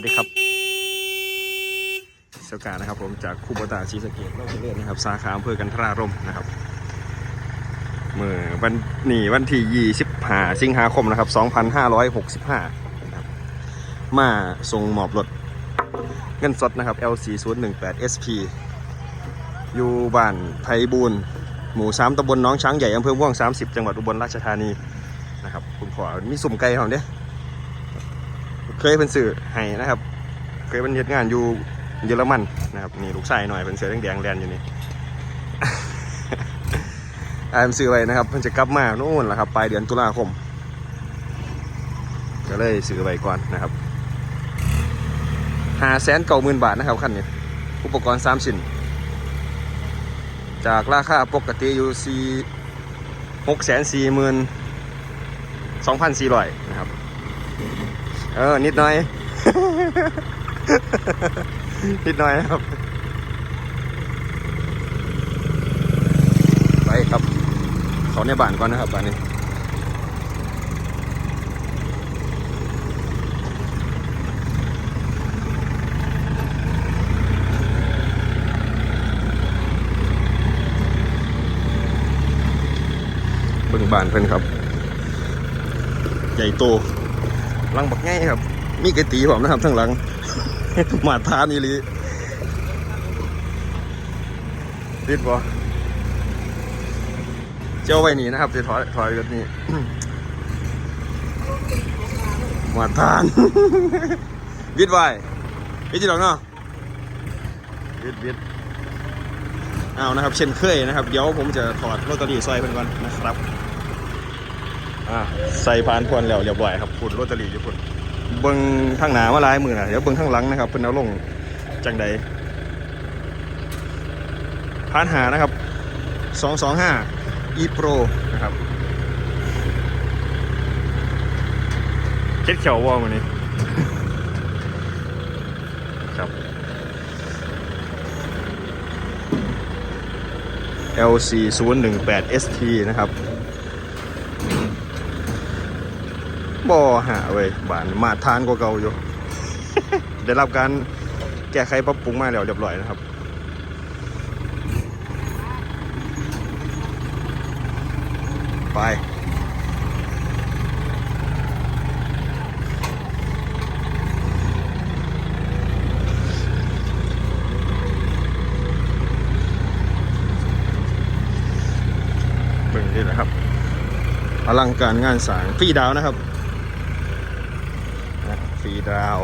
วัสดีครับเสกานะครับผมจากคูโบตาชีสเกตโลกเลือนนะครับสาขาอำเภอกันทรารมนะครับเมื่อวันนี่วันที่25สิบห้าสิงหาคมนะครับ2565นะครับห้ามาส่งหมอบรถเงินสดนะครับ LC 0 1 8 SP อยู่บ้านไพบูลหมู่3ตำบลน้องช้างใหญ่อำเภอม่วง 30 จังหวัดอุบลราชธานีนะครับคุณพ่อมีสุ่มไก่เขาเนี่ย เคยเป็นสื่อให้นะครับ เคยเป็นเหตุงานอยู่เยอรมันนะครับนี่ลูกชายหน่อยเป็นเสือแดงๆแดนอยู่นี่อ่านซื้อไว้นะครับเพิ่นจะกลับมาโน่นแหละครับปลายเดือนตุลาคม ก็เลยซื้อไว้ก่อนนะครับหาแสนเก้าหมื่นบาทนะครับคันนี้อุปกรณ์สามชิ้นจากราคาปกติอยู่สี่หกแสนสี่หมื่นสองพันสี่ร้อยนะครับ ออ นิดหน่อย นิดหน่อยนะครับ ไปครับ เขาในบ้านก่อนนะครับบ้านนี้บิ่งบ้านเพิ่นครับ ใหญ่โต หลังบักง่ายครับ มีกระตีผมนะครับทั้งหลัง หมาทานอีหลีติดบ่เจ้าไว้นี่นะครับจะถอยถอยแบบนี้หมาทานวิดไว้วิดจีดอกเนาะวิดวิดเอานะครับ เช่นเคยนะครับ เดี๋ยวผมจะถอดลอตเตอรี่ซอยเพิ่นก่อนนะครับ ใส่พานพวนแล้วเรียบร้อยครับคุณลอตเตอรี่อยู่คุณเบิ้งข้างหน้ามาลายมือนะเดี๋ยวเบิ้งข้างหลังนะครับเพิ่นเอาลงจังใดพานหานะครับ225 e pro นะครับเช็ดเขียววอมันนี้ครับ LC 018 ST นะครับ บ่หาเว้ยบ้านมาทานกว่าเก่าอยู่ ได้รับการแก้ไขปรับปรุงมาแล้วเรียบร้อยนะครับไปเบิ่งดีนะครับอลังการงานสร้างฟรีดาวนะครับนะ ฟรีดาว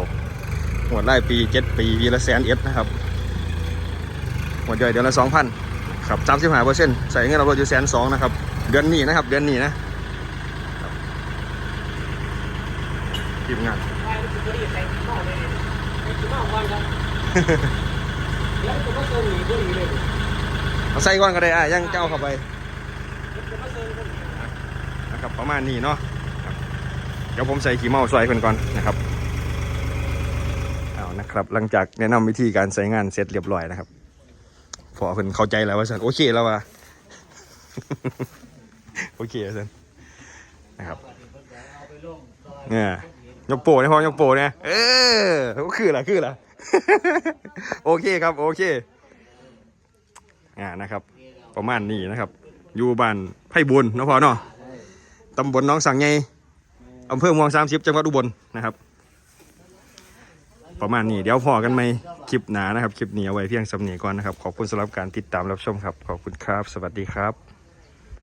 หมวดไล่ปีเจ็ดปีปีละแสนเอสนะครับหมวดย่อยเดือนละสองพันครับสามสิบห้าเปอร์เซ็นต์ใส่เงินเราอยู่แสนสองนะครับ เดือนนี้นะครับ เดือนนี้นะทีมงานไปมันจะรีบไปที่นอกเลยไปที่นอกวันเดี๋ยวจะมาเซิร์ฟหนีพวกนี้เลยอาใส่ก่อนก็ได้อะยังเจ้าเข้าไปนะครับประมาณนี้เนาะเดี๋ยวผมใส่ขี้เมาซอยเพิ่นก่อนนะครับ นะครับ หลังจากแนะนำวิธีการใช้งานเสร็จเรียบร้อยนะครับ พอเพิ่นเข้าใจแล้วว่าสันโอเคแล้วว่ะโอเคสันนะครับเนี่ยยกโปเนี่ยพอยกโปเนี่ยเออคือละคือละโอเคครับ โอเคอ่านะครับ ประมาณนี้นะครับ อยู่บ้านไผ่บุญนะพอเนาะตำบลน้องสังไงอำเภอเมืองสามสิบจังหวัดอุบลนะครับ ประมาณนี้เดี๋ยวพอกันไหมคลิปหนานะครับ คลิปนี้เอาไว้เพียงสำเนียก่อนนะครับ ขอบคุณสำหรับการติดตามรับชมครับ ขอบคุณครับ สวัสดีครับ